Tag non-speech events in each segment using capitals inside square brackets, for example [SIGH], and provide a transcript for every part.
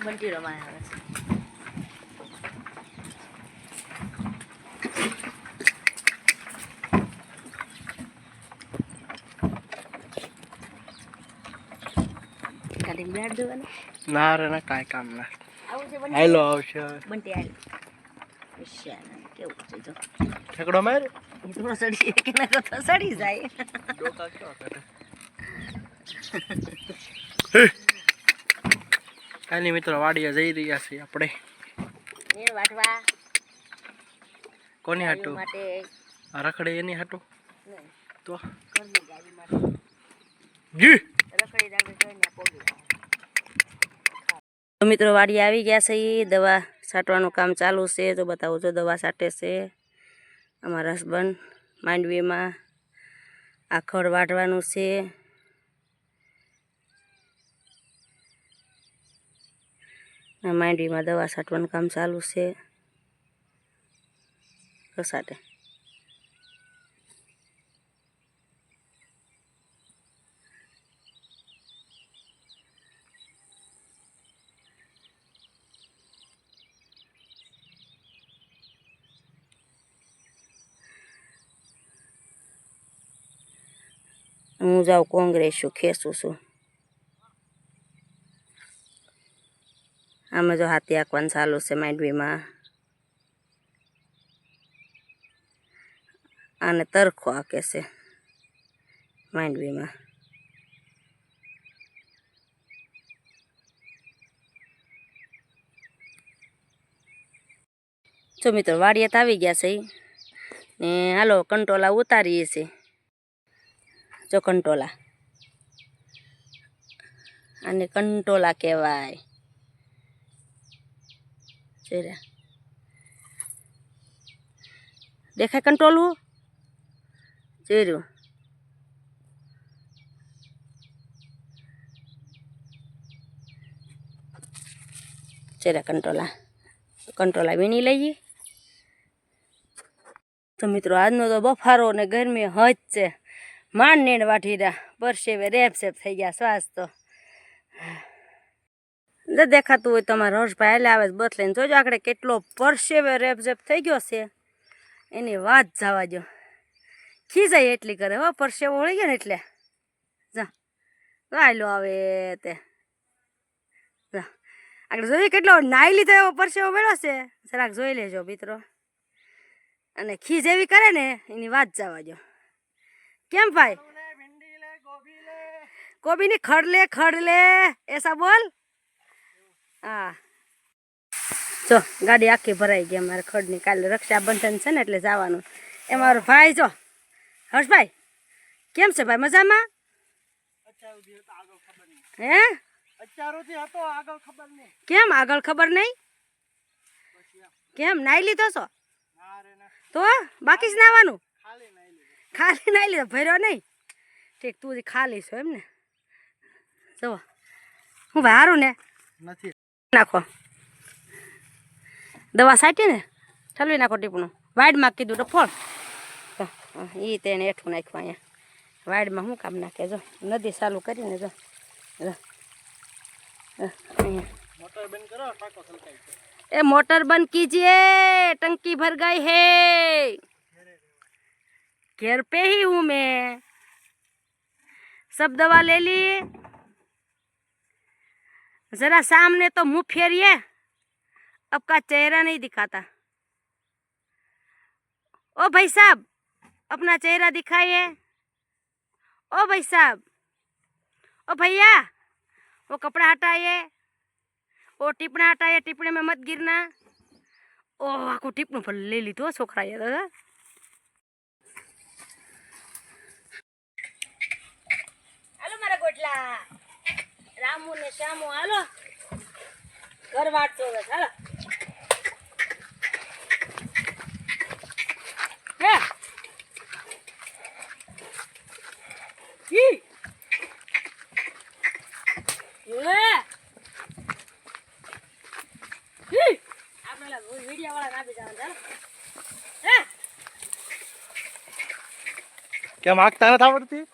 બંટી રમાય આવે છે ખાલી બેડ દેવાનું ના રે ના કાંઈ કામ ના આવું છે બંટી હાલો આવશે બંટી આવેલું હોશિયાર કેવું છે જો ઠેકડો માર એ થોડો સડી કે ના તો સડી જાય કાંઈ મિત્રો વાડીએ જઈ રહ્યા છીએ આપણે. કોની હાટું? રખડે એની હાટું? નહીં, તો? જી! મિત્રો વાડી આવી ગયા છે દવા છાંટવાનું કામ ચાલુ છે. તો બતાવું છો દવા છાંટે છે. અમારા હસબન્ડ માંડવીમાં આખડ વાઢવાનું છે. માંડવીમાં દવા છાંટવાનું કામ ચાલુ છે. કસાટે હું જાઉં કોંગ્રેસ છું ખેસું છું. આમાં જો હાથી આંકવાનું ચાલુ છે માંડવીમાં. આને તરખો આંકે છે માંડવીમાં. જો મિત્રો વાડીએ તો આવી ગયા છે. ને હાલો કંટોલા ઉતારીએ છે. જો કંટોલા. આને કંટોલા કહેવાય. જોઈ દેખાય કંટોલું જોઈ રહ્યું. ચેરા કંટોલા કંટ્રોલા વીણી લઈએ તો મિત્રો, આજનો તો બફારો ને ગરમી હજ છે. માંડ નેણ વાઠી રહ્યા. પરસેવે રેપ સેપ થઈ ગયા, શ્વાસ તો. ન દેખાતું હોય તમારે હર્ષભાઈ એટલે આવે બસ લઈને જોજો આપણે કેટલો પરસેવે રેપ ઝેપ થઈ ગયો છે. એની વાત જવા દો ખીજાય એટલી કરે હો પરસેવો વળી ગયો ને એટલે. જા આયલો આવે તે. જા. આગળ જોઈએ કેટલો નાઈ લીધો એવો પરસેવો મેળો છે. જરાક જોઈ લેજો મિત્રો. અને ખીજ એવી કરે ને એની વાત જવા દો કેમ ભાઈ? કોબીની ખડલે ખડલે એસા બોલ. હા. જો, ગાડી આખી ભરાઈ ગઈ અમારે ખડની. કાલે રક્ષાબંધન છે ને એટલે જવાનું. એ મારો ભાઈ જો. હર્ષભાઈ, કેમ છે ભાઈ? મજામાં? હે? કેમ? આગળ ખબર નહીં? કેમ? નાઈ લીધો છો? તો બાકી જ નાવાનું? ખાલી નાઈ લીધો? ભર્યો નહીં? ઠીક, તું ખાલી છો એમ ને? જો હું ભાઈ હારું ને? નથી નાખો દવા સાટી ને ઠલવી નાખો ટીપણું વાઈડમાં કીધું તો ફોન એ તેને હેઠું નાખ્યું અહીંયા વાઈડમાં શું કામ નાખે જો નદી ચાલુ કરીને જો જો. જો, અહીંયા મોટર બંધ કરો ટાંકો છલકાઈ છે ए मोटर बंद कीजिए टंकी भर गई है घर पे ही हूँ मैं सब दवा ले ली जरा सामने तो मुंह फेरिए अब का चेहरा नहीं दिखाता ओ भाई साहब अपना चेहरा दिखाइए ओ भाई साहब ओ भैया वो कपड़ा हटाइए ओ ટીપણા હટાયા ટીપણે में मत गिरना ઓ આખું ટીપણું પણ લઈ લીધું હો છોકરાએ દાદા ને શ્યામુ હાલો. ઘર વાટતો હવે હાલો. વીડિયો વાળા આપી જવાનું કેમ આગતા નથી આવડતી?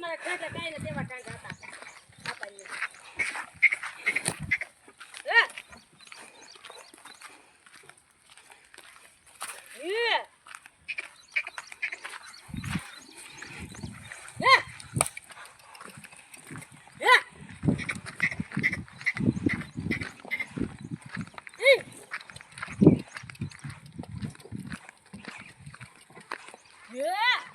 તમારા કાંટા કાંઈ ને તેવા કાંટા હતા આપણને Yeah!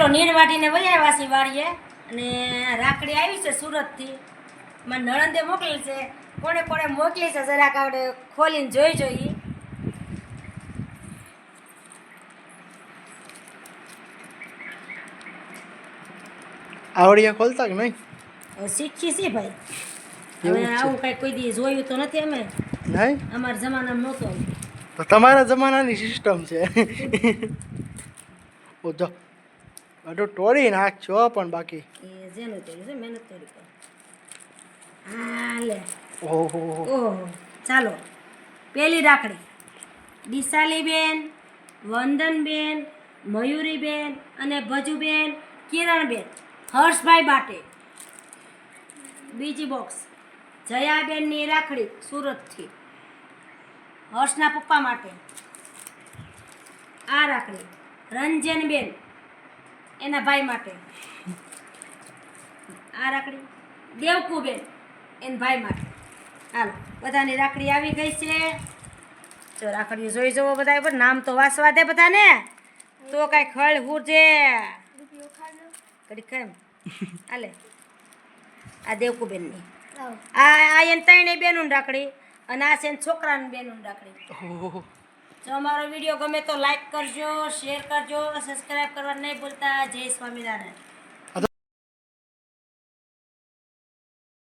વાટીને વહી આવ્યા છીએ વાળીએ અને રાખડી આવી છે સુરતથી. મારે નણંદે મોકલી છે. કોણે કોણે મોકલી છે જરાક આપણે ખોલીને જોઈ જોઈએ. આવડિયા ખોલતા કે નહીં? શીખી છે ભાઈ. હવે આવું કઈ કોઈ દી જોયું તો નથી અમે. નહીં? અમારા જમાનામાં નહોતો તો તમારા જમાનાની સિસ્ટમ છે. [LAUGHS] ઓ જો. બધું તોડી નાખજો પણ બાકી. એ જેનું કર્યું છે મહેનત કરી પર હા લે ઓહો. ઓહો. ચાલો. પેલી રાખડી. દિશાલીબેન વંદનબેન મયુરીબેન અને ભજુબેન કિરણબેન. હર્ષભાઈ બાટે. બીજી બોક્સ. જયાબેનની રાખડી સુરતથી. હર્ષના પપ્પા માટે. આ રાખડી. રંજનબેન. એના ભાઈ માટે. આ રાખડી દેવકુબેન એના ભાઈ માટે. હાલો બધાની રાખડી આવી ગઈ છે. જો રાખડીઓ જોઈ જવો બધા પણ નામ તો વાસવા દે બધાને. તો કાંઈ ખળ હુરજે કડી કેમ હાલે. આ દેવકુબેનની. આ આ એને ત્રણેય બેનું રાખડી અને આ છે છોકરાની બેનું રાખડી. ઓહો. જો અમારો વીડિયો ગમે તો લાઈક કરજો શેર કરજો સબસ્ક્રાઈબ કરવા નહીં ભૂલતા. જય સ્વામિનારાયણ.